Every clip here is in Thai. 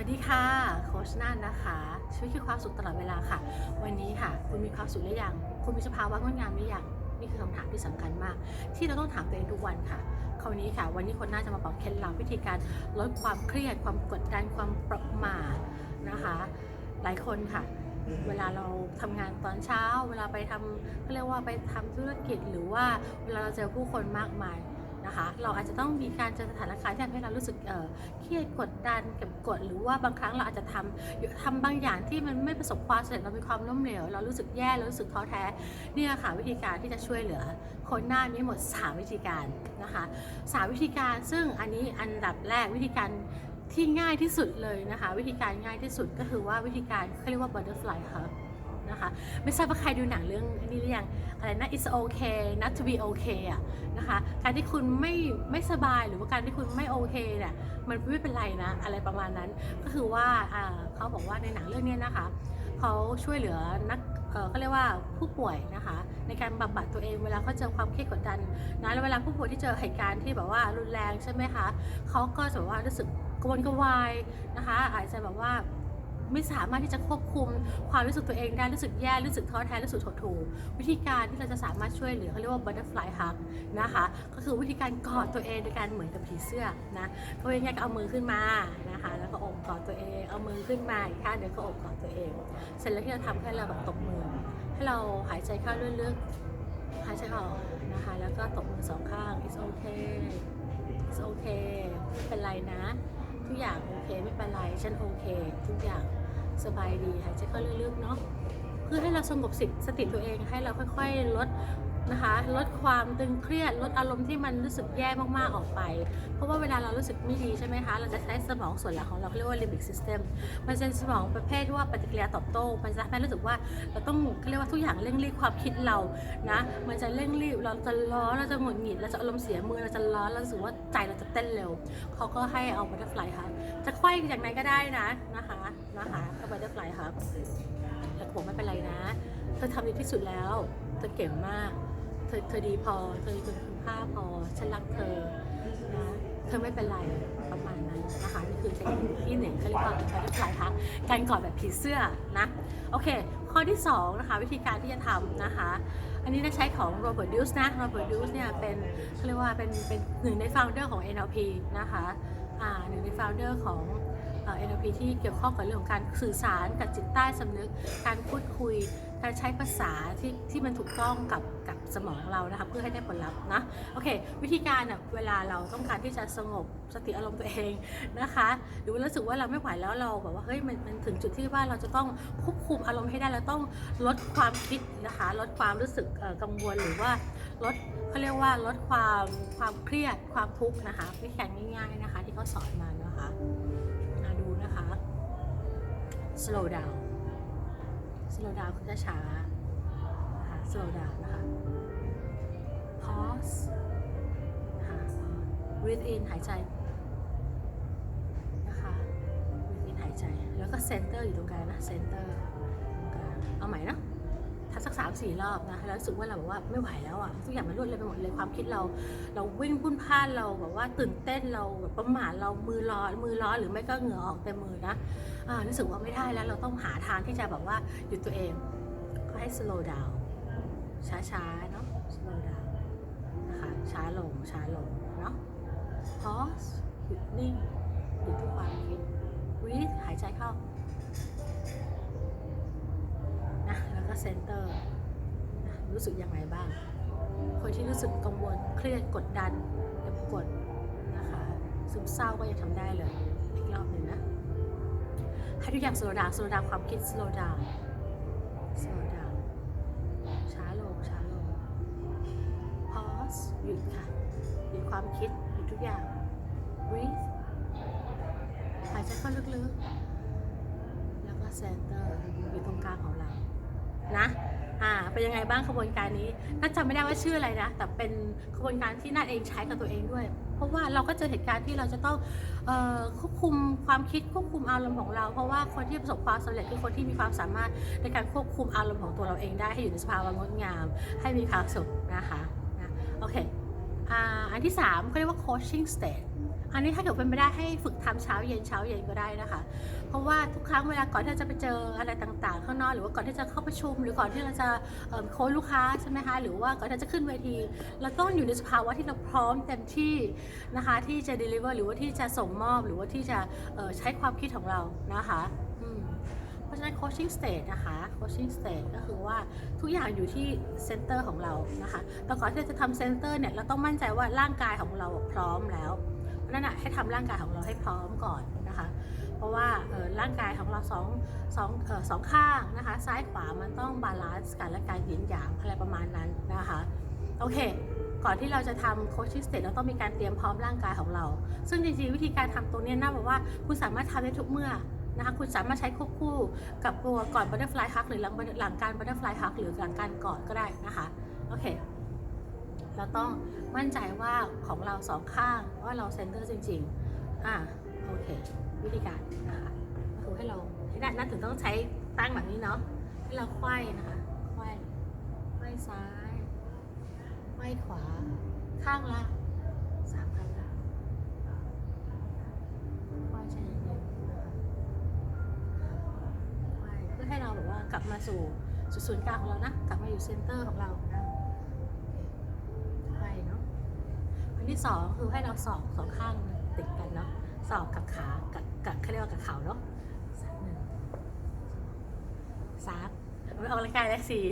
วัสดีค่ะโคชน่านนะคะชีวิตคือความสุขตลอดเวลาค่ะ วันนี้ค่ะ คุณมีความสุขหรือยังคุณมีสภาวะงดงามหรือยังนี่คือคำถามที่สำคัญมาก ที่เราต้องถามตัวเองทุกวันค่ะคราวนี้ค่ะ วันนี้คนน่าจะมาบอกเคล็ดลับวิธีการลดความเครียด ความกดดันความประหม่านะคะ หลายคนค่ะ เวลาเราทำงานตอนเช้า เวลาไปทำเขาเรียกว่าไปทำธุรกิจหรือว่าเวลาเราเจอผู้คนมากมาย นะคะ เราอาจจะต้องมีการเจอสถานการณ์ที่ทำให้เรารู้สึกเครียดกดดันเก็บกด หรือว่าบางครั้งเราอาจจะทำทำบางอย่างที่มันไม่ประสบความสำเร็จเรามีความล้มเหลวเรารู้สึกแย่เรารู้สึกท้อแท้เนี่ยค่ะวิธีการที่จะช่วยเหลือคนหน้ามีหมด 3 วิธีการนะคะสามวิธีการซึ่งอันนี้อันดับแรกวิธีการที่ง่ายที่สุดเลยนะคะ วิธีการง่ายที่สุดก็คือว่าวิธีการเขาเรียกว่า butterfly hug นะคะ ไม่ทราบว่าใครดูหนังเรื่องนี้หรือยังอะไรนะ it's okay not to be okay อะนะคะการที่คุณไม่ไม่สบายหรือว่าการที่คุณไม่โอเคเนี่ยมันไม่เป็นไรนะอะไรประมาณนั้น ก็คือว่าเขาบอกว่าในหนังเรื่องนี้นะคะเขาช่วยเหลือนักเอ่อเขาเรียกว่าผู้ป่วยนะคะ ในการบำบัดตัวเองเวลาเขาเจอความเครียดกดดันนะแล้วเวลาผู้ป่วยที่เจอเหตุการณ์ที่แบบว่ารุนแรงใช่ไหมคะเขาก็จะแบบว่ารู้สึกกวนกวายนะคะ อาจจะแบบว่า ไม่สามารถที่จะควบคุมความรู้สึกตัวเองได้รู้สึกแย่รู้สึกท้อแท้รู้สึกหดหู่วิธีการที่เราจะสามารถช่วยเหลือเขาเรียกว่า butterfly hug นะคะก็คือวิธีการกอดตัวเองโดยการเหมือนกับผีเสื้อนะก็ง่ายๆก็เอามือขึ้นมานะคะแล้วก็โอบกอดตัวเองเอามือขึ้นมาอีกข้างเดี๋ยวก็โอบกอดตัวเอง เสร็จแล้วที่เราทำให้เราแบบตบมือ ให้เราหายใจเข้าลึกๆหายใจออกนะคะแล้วก็ตบมือสองข้าง it's okay it's okay เป็นไรนะ ทุกอย่างโอเคไม่เป็นไรฉันโอเค ทุกอย่าง สบายดีหายใจเข้าลึกๆเนาะเพื่อให้เราสงบสิสติตัวเองให้เราค่อยๆลดนะคะลดความตึงเครียดลดอารมณ์ที่มันรู้สึกแย่มากๆออกไป เพราะว่าเวลาเรารู้สึกไม่ดีใช่ไหมคะ เราจะใช้สมองส่วนหลังของเราเรียกว่า limbic system มันเป็นสมองประเภทว่าปฏิกิริยาตอบโต้ มันจะทำให้รู้สึกว่าเราต้องเขาเรียกว่าทุกอย่างเร่งรีบความคิดเรานะ มันจะเร่งรีบเราจะร้อนเราจะหงุดหงิดเราจะอารมณ์เสียมือเราจะร้อนเราสึกว่าใจเราจะเต้นเร็วเขาก็ให้เอา butterfly ค่ะจะไขว้จากไหนก็ได้นะนะคะ นะคะก็ butterfly ค่ะแล้วผมไม่เป็นไรนะ เธอทำดีที่สุดแล้ว เธอเก่งมาก เธอเธอดีพอ เธอมีคุณค่าพอ ฉันรักเธอนะเธอไม่เป็นไรประมาณนั้นนะคะนี่คือเทคนิคที่หนึ่งเขาเรียกว่าการที่ปลายพักการกอดแบบผีเสื้อนะโอเค ข้อที่สองนะคะวิธีการที่จะทำนะคะ อันนี้ได้ใช้ของโรเบิร์ตดิวส์นะโรเบิร์ตดิวส์เนี่ยเป็นเขาเรียกว่าเป็นเป็นหนึ่งใน founder ของ NLP นะคะอ่าหนึ่งใน founder ของ เอ่อ NLP ที่เกี่ยวข้องกับเรื่องของการสื่อสารกับจิตใต้สำนึก การพูดคุย การใช้ภาษาที่ที่มันถูกต้องกับกับสมองเรานะคะเพื่อให้ได้ผลลัพธ์นะโอเค วิธีการอะเวลาเราต้องการที่จะสงบสติอารมณ์ตัวเองนะคะ หรือว่ารู้สึกว่าเราไม่ไหวแล้วเราแบบว่าเฮ้ยมันมันถึงจุดที่ว่าเราจะต้องควบคุมอารมณ์ให้ได้เราต้องลดความคิดนะคะลดความรู้สึกกังวลหรือว่าลดเขาเรียกว่าลดความความเครียดความทุกข์นะคะวิธีการง่าย ๆนะคะ ที่เขาสอนมานาดูนะคะ slow down slow down คือช้านะคะ slow down นะคะ pause นะคะ breathe in หายใจนะคะ breathe in หายใจ แล้วก็ center อยู่ตรงกลางนะ center ตรงกลางเอาใหม่นะ ทำสักสามสี่รอบนะแล้วรู้สึกว่าเราแบบว่าไม่ไหวแล้วอะทุกอย่างมันรวดเร็วไปหมดเลยความคิดเรา เราวิ่งพุ่นพ่านเราแบบว่าตื่นเต้นเราแบบประหม่าเรามือร้อนมือร้อนหรือไม่ก็เหงื่อออกเต็มมือนะอ่ารู้สึกว่าไม่ได้แล้วเราต้องหาทางที่จะแบบว่าหยุดตัวเองก็ให้ slow down ช้าๆเนาะ slow down นะคะช้าลงช้าลงเนาะ pause หยุดนิ่งหยุดทุกความคิด breathe หายใจเข้า นะแล้วก็ center นะรู้สึกยังไงบ้าง คนที่รู้สึกกังวลเครียดกดดันเก็บกดนะคะซึมเศร้าก็ยังทำได้เลยอีกรอบหนึ่งนะให้ทุกอย่าง slow down slow down ความคิด slow down slow down ช้าลงช้าลง pause หยุดค่ะหยุดความคิดหยุดทุกอย่าง breathe หายใจเข้าลึกๆ แล้วก็ center อยู่ตรงกลางของเรา นะอ่าเป็นยังไงบ้างขบวนการนี้น่าจำไม่ได้ว่าชื่ออะไรนะ แต่เป็นขบวนการที่น่าเองใช้กับตัวเองด้วย เพราะว่าเราก็เจอเหตุการณ์ที่เราจะต้องเอ่อควบคุมความคิดควบคุมอารมณ์ของเรา เพราะว่าคนที่ประสบความสำเร็จคือคนที่มีความสามารถในการควบคุมอารมณ์ของตัวเราเองได้ให้อยู่ในสภาวะงดงาม ให้มีความสุขนะคะนะโอเคอ่าอันที่3เขาเรียกว่า coaching state อันนี้ถ้าเกิดเป็นไม่ได้ให้ฝึกทำเช้าเย็นเช้าเย็นก็ได้นะคะ เพราะว่าทุกครั้งเวลาก่อนที่จะไปเจออะไรต่างๆ ข้างนอกหรือว่าก่อนที่จะเข้าประชุม หรือก่อนที่เราจะโค้ชลูกค้าใช่ไหมคะหรือว่าก่อนที่จะขึ้นเวที เราต้องอยู่ในสภาวะที่เราพร้อมเต็มที่นะคะที่จะ deliver หรือว่าที่จะส่งมอบหรือว่าที่จะใช้ความคิดของเรานะคะเพราะฉะนั้น coaching state นะคะ coaching state ก็คือว่าทุกอย่างอยู่ที่ center ของเรานะคะแต่ก่อนที่จะทำ center เนี่ย เราต้องมั่นใจว่าร่างกายของเราพร้อมแล้ว นั่นนะให้ทำร่างกายของเราให้พร้อมก่อนนะคะ เพราะว่าร่างกายของเราสองสองสองข้างนะคะ ซ้ายขวามันต้องบาลานซ์กันและการยินหยางอะไรประมาณนั้นนะคะ โอเค ก่อนที่เราจะทำโคชชิสเตทเราต้องมีการเตรียมพร้อมร่างกายของเรา ซึ่งจริงๆวิธีการทำตรงนี้น่าบอกว่าคุณสามารถทำได้ทุกเมื่อนะคะคุณสามารถใช้ควบคู่กับตัวก่อนบัตเตอร์ฟลายฮักหรือหลังหลังการบัตเตอร์ฟลายฮักหรือหลังการกอดก็ได้นะคะ โอเค เราต้องมั่นใจว่าของเราสองข้างว่าเราเซนเตอร์จริงๆอ่าโอเค วิธีการนะคะคือให้เราให้ได้นั่นถึงต้องใช้ตั้งแบบนี้เนาะให้เราไขว้นะคะไขว้ไขว้ซ้ายไขว้ขวา ข้างละสามครั้งละไขว้ใจเย็นๆคะไขว้เพื่อให้เราแบบว่ากลับมาสู่ศูนย์กลางของเรานะ กลับมาอยู่เซนเตอร์ของเรานะไขว้เนาะ อัน ที่สองคือให้เราสอบสองข้างติดกันเนาะสอบกับขากับกับเขาเรียกว่ากับเข่าเนาะสามหนึ่งสามออกกำลังกายได้สี่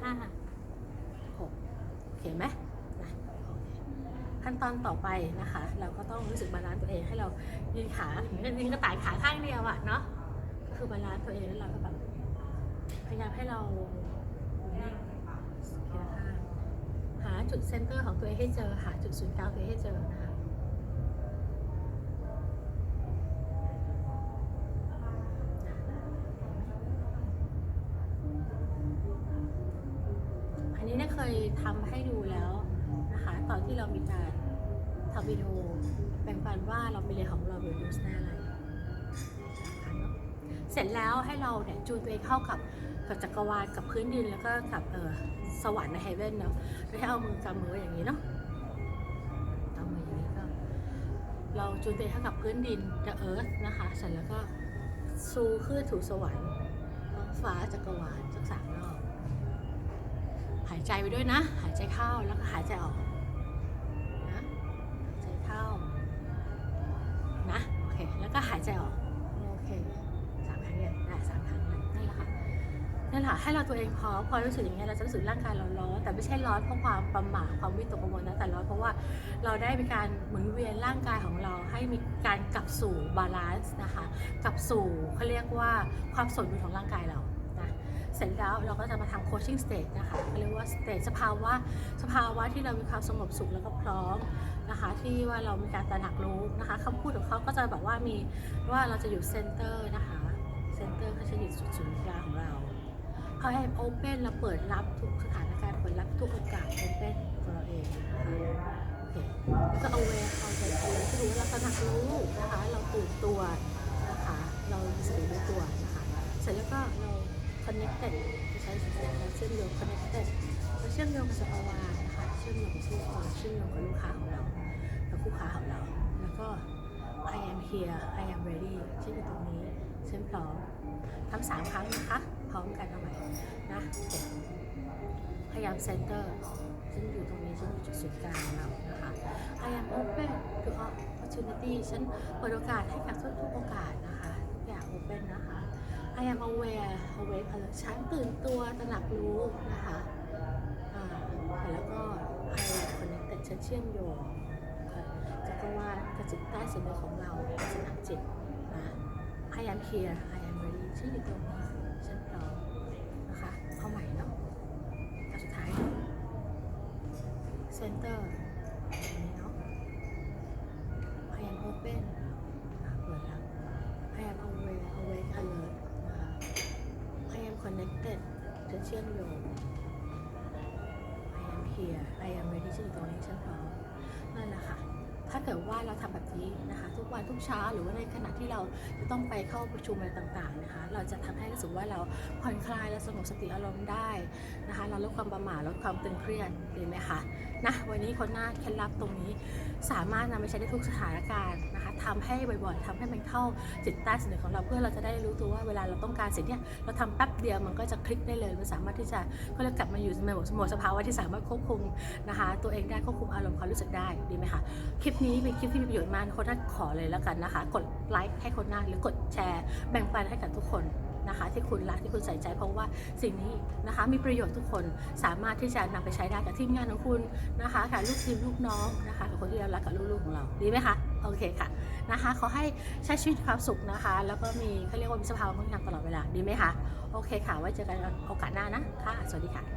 ห้าหกโอเคไหมขั้นตอนต่อไปนะคะ เราก็ต้องรู้สึกบาลานซ์ตัวเองให้เรายืนขาเหมือนกันยืนกระต่ายขาข้างเดียวอะเนาะก็คือบาลานซ์ตัวเองแล้วเราก็แบบพยายามให้เรานิ่งทีละข้าง หา จุดเซนเตอร์ของตัวเองให้เจอ หาจุดศูนย์กลางตัวเองให้เจอนะคะอันนี้เนี่ยเคยทำให้ดูแล้วนะคะ ตอนที่เรามีการทำวิดีโอแบ่งปันว่าเราไปเรียนของเรา reduce หน้าอะไรนะคะเนอะเสร็จแล้วให้เราเนี่ยจูนตัวเองเข้ากับ กับจักรวาลกับพื้นดินแล้วก็กับเออสวรรค์ในเฮเ e นเนาะโดยให้เอามือกำมือไว้อย่างนี้เนาะเอามืออย่างนี้ก็เราจูนเองเข้ากับพื้นดิน the earth นะคะเสร็จแล้วก็ซูขึ้นถูสวรรค์ฟ้าจักรวาลสักสามรอบหายใจไปด้วยนะ หายใจเข้าแล้วก็หายใจออก หละให้เราตัวเองพอพอรู้สึกอย่างเงี้ยเราจะรู้สึกร่างกายเราร้อนแต่ไม่ใช่ร้อนเพราะความประหม่าความวิตกกังวลนะแต่ร้อนเพราะว่าเราได้มีการหมุนเวียนร่างกายของเราให้มีการกลับสู่บาลานซ์นะคะกลับสู่เขาเรียกว่าความสมดุลของร่างกายเรานะเสร็จแล้วเราก็จะมาทำโคชชิ่งสเตจนะคะเขาเรียกว่าสเตจสภาวะสภาวะที่เรามีความสงบสุขแล้วก็พร้อมนะคะที่ว่าเรามีการตระหนักรู้นะคะคำพูดของเขาก็จะแบบว่ามีว่าเราจะอยู่เซนเตอร์นะคะเซนเตอร์เขาจะอยู่จุดศูนย์กลางของเรา พอให้โอเปนเราเปิดรับทุกสถานการณ์เปิดรับทุกโอกาสโอเปนตัวเราเองนะคะโอเคแล้วก็เอาเวเอาใจตัวก็รู้ว่าเราตระหนักรู้นะคะ เราตื่นตัวนะคะ เรามีสติรู้ตัวนะคะเสร็จแล้วก็เรา connected จะใช้สิ่งเราเชื่อมโยง connected เราเชื่อมโยงกับจักรวาลนะคะเชื่อมโยงกับผู้คนเชื่อมโยงกับลูกค้าของเรากับคู่ค้าของเรา แล้วก็ I am here I am ready ฉันอยู่ตรงนี้ฉันพร้อมทำสามครั้งนะคะ พร้อมกันเอาใหม่นะพยายาม center ฉันอยู่ตรงนี้ฉันอยู่จุดศูนย์กลางเรานะคะ I am open to all opportunity ฉันเปิดโอกาสให้กับทุกๆโอกาสนะคะทุกอย่าง open นะคะ I am aware awake alert ฉันตื่นตัวตระหนักรู้นะคะอ่าแล้วก็ I am connected ฉันเชื่อมโยงค่ะจักรวาลกับจิตใต้สำนึกของเราสนามจิตนะ I am here I am ready ฉันอยู่ตรงนี้พร้อมนะคะเอาใหม่เนาะอันสุดท้าย Center อันนเนาปิดรับพยายาม Aware Awake Alert นะคะพยายม Connected จเชื่อมโยงพยายม Here I am ready จะอยู่ตรงนี้ฉันพร้อมนั่นแหละค่ะ ถ้าเกิดว่าเราทำแบบนี้นะคะทุกวันทุกเช้าหรือว่าในขณะที่เราจะต้องไปเข้าประชุมอะไรต่างๆนะคะเราจะทำให้รู้สึกว่าเราผ่อนคลายและสงบสติอารมณ์ได้นะคะเราลดความประหม่าลดความตึงเครียดดีไหมคะนะวันนี้คนหน้าเคล็ดลับตรงนี้ สามารถนำไปใช้ได้ทุกสถานการณ์นะคะทำให้บ่อยๆทำให้มันเข้าจิตใต้สำนึกของเราเพื่อเราจะได้รู้ตัวว่าเวลาเราต้องการสิ่งนี้เราทำแป๊บเดียวมันก็จะคลิกได้เลยมันสามารถที่จะก็เลยกลับมาอยู่ในหมดสภาวะที่สามารถควบคุมนะคะตัวเองได้ควบคุมอารมณ์ความรู้สึกได้ดีไหมคะคลิปนี้เป็นคลิปที่มีประโยชน์มากคนน่าขอเลยแล้วกันนะคะ กดไลค์ให้คนหน้าหรือกดแชร์ แบ่งปันให้กับทุกคนนะคะ ที่คุณรักที่คุณใส่ใจเพราะว่าสิ่งนี้นะคะมีประโยชน์ทุกคนสามารถที่จะนำไปใช้ได้กับทีมงานของคุณนะคะกับลูกทีมลูกน้องนะคะกับคนที่เรารักกับลูกๆของเราดีไหมคะโอเคค่ะนะคะขอให้ใช้ชีวิตความสุขนะคะ แล้วก็มีเขาเรียกว่ามีสภาวะงดงามตลอดเวลาดีไหมคะโอเคค่ะไว้เจอกันโอกาสหน้านะค่ะสวัสดีค่ะ